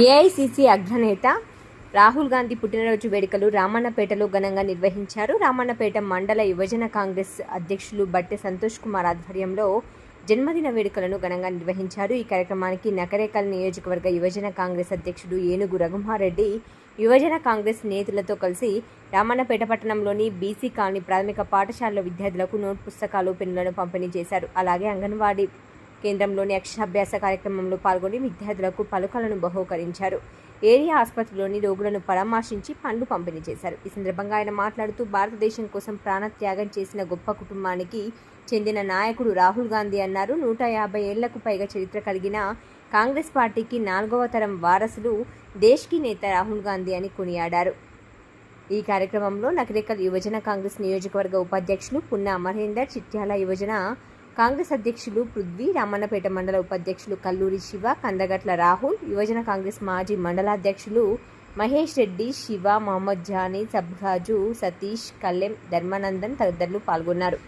AICC అగ్రనేత రాహుల్ గాంధీ పుట్టినరోజు వేడుకలు రామన్నపేటలో ఘనంగా నిర్వహించారు. రామన్నపేట మండల యువజన కాంగ్రెస్ అధ్యక్షులు బట్టె సంతోష్ కుమార్ ఆధ్వర్యంలో జన్మదిన వేడుకలను ఘనంగా నిర్వహించారు. ఈ కార్యక్రమానికి నకరేకల్ నియోజకవర్గ యువజన కాంగ్రెస్ అధ్యక్షుడు ఏనుగు రఘుమారెడ్డి యువజన కాంగ్రెస్ నేతలతో కలిసి రామన్నపేట పట్టణంలోని బీసీ కాలనీ ప్రాథమిక పాఠశాలలో విద్యార్థులకు నోట్ పుస్తకాలు పెన్నులను పంపిణీ చేశారు. అలాగే అంగన్వాడీ కేంద్రంలోని అక్షరాభ్యాస కార్యక్రమంలో పాల్గొని విద్యార్థులకు పలుకలను బహూకరించారు. ఏరియా ఆసుపత్రిలోని రోగులను పరామర్శించి పండ్లు పంపిణీ చేశారు. ఈ సందర్భంగా ఆయన మాట్లాడుతూ భారతదేశం కోసం ప్రాణత్యాగం చేసిన గొప్ప కుటుంబానికి చెందిన నాయకుడు రాహుల్ గాంధీ అన్నారు. నూట యాభై ఏళ్ళకు పైగా చరిత్ర కలిగిన కాంగ్రెస్ పార్టీకి నాలుగవ తరం వారసులు దేశ్కి నేత రాహుల్ గాంధీ అని కొనియాడారు. ఈ కార్యక్రమంలో నకరేకల్ యువజన కాంగ్రెస్ నియోజకవర్గ ఉపాధ్యక్షులు పున్న అమరేందర్ చిట్యాల యువజన కాంగ్రెస్ అధ్యక్షులు పృథ్వీ రామన్నపేట మండల ఉపాధ్యక్షులు కల్లూరి శివ కందగట్ల రాహుల్ యువజన కాంగ్రెస్ మాజీ మండలాధ్యక్షులు మహేష్ రెడ్డి శివ మహమ్మద్ జానీ సబ్రాజు సతీష్ కల్లెం ధర్మానందన్ తదితరులు పాల్గొన్నారు.